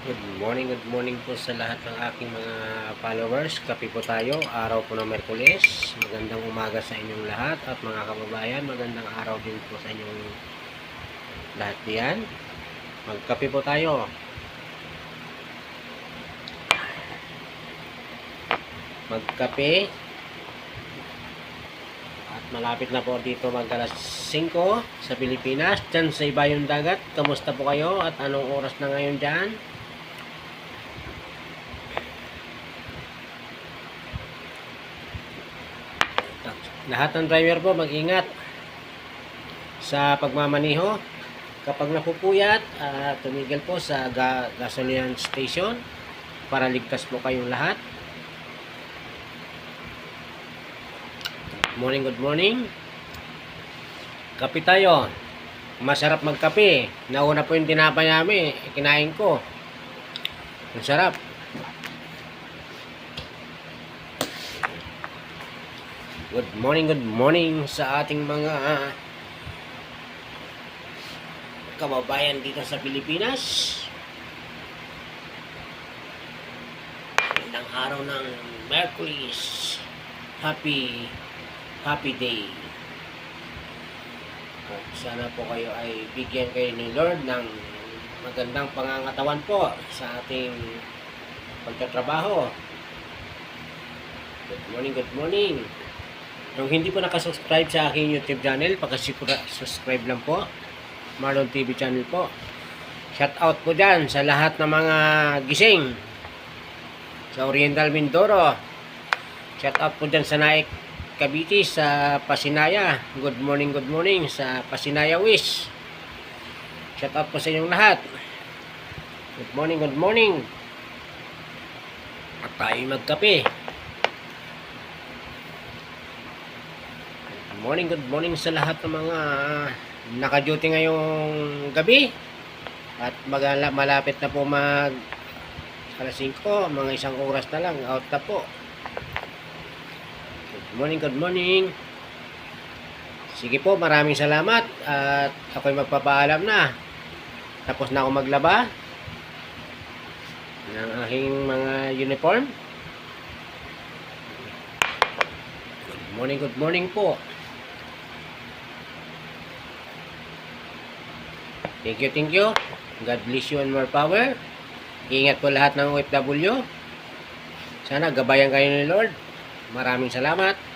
Good morning, good morning po sa lahat ng aking mga followers. Kape po tayo, araw po ng Merkules. Magandang umaga sa inyong lahat at mga kababayan, magandang araw din po sa inyong lahat diyan. Magkape po tayo. Magkape. At malapit na po dito mag alas 5 sa Pilipinas, dyan sa Ibayong Dagat. Kamusta po kayo at anong oras na ngayon dyan? Lahat ng driver po mag-ingat sa pagmamaniho. Kapag napupuyat, ah, tumigil po sa ga gasoline station para ligtas po kayong lahat. Morning, good morning. Kape tayo. Masarap magkape. Nauna po yung tinapay namin. Kinain ko. Ang sarap. Good morning, good morning sa ating mga kababayan dito sa Pilipinas. Magandang araw ng Merkulis. Happy, happy day. At sana po kayo ay bigyan kayo ni Lord ng magandang pangangatawan po sa ating pagtatrabaho. Good morning, good morning. Kung hindi po nakasubscribe sa aking YouTube channel, pag-subscribe lang po. Marlon TV channel po. Shout out po dyan sa lahat ng mga gising sa Oriental Mindoro. Shout out po dyan sa Naik Cavite sa Pasinaya. Good morning, good morning sa Pasinaya Wish. Shout out po sa inyong lahat. Good morning, good morning. At tayo magkape. Morning, good morning sa lahat ng mga naka-duty ngayong gabi. At magala, malapit na po mag alas 5, mga isang oras na lang, out na po. Good morning, good morning. Sige po, maraming salamat at ako'y magpapaalam na. Tapos na ako maglaba ng aking mga uniform. Good morning, good morning po. Thank you, thank you. God bless you and more power. Ingat po lahat ng OFW. Sana gabayan kayo ni Lord. Maraming salamat.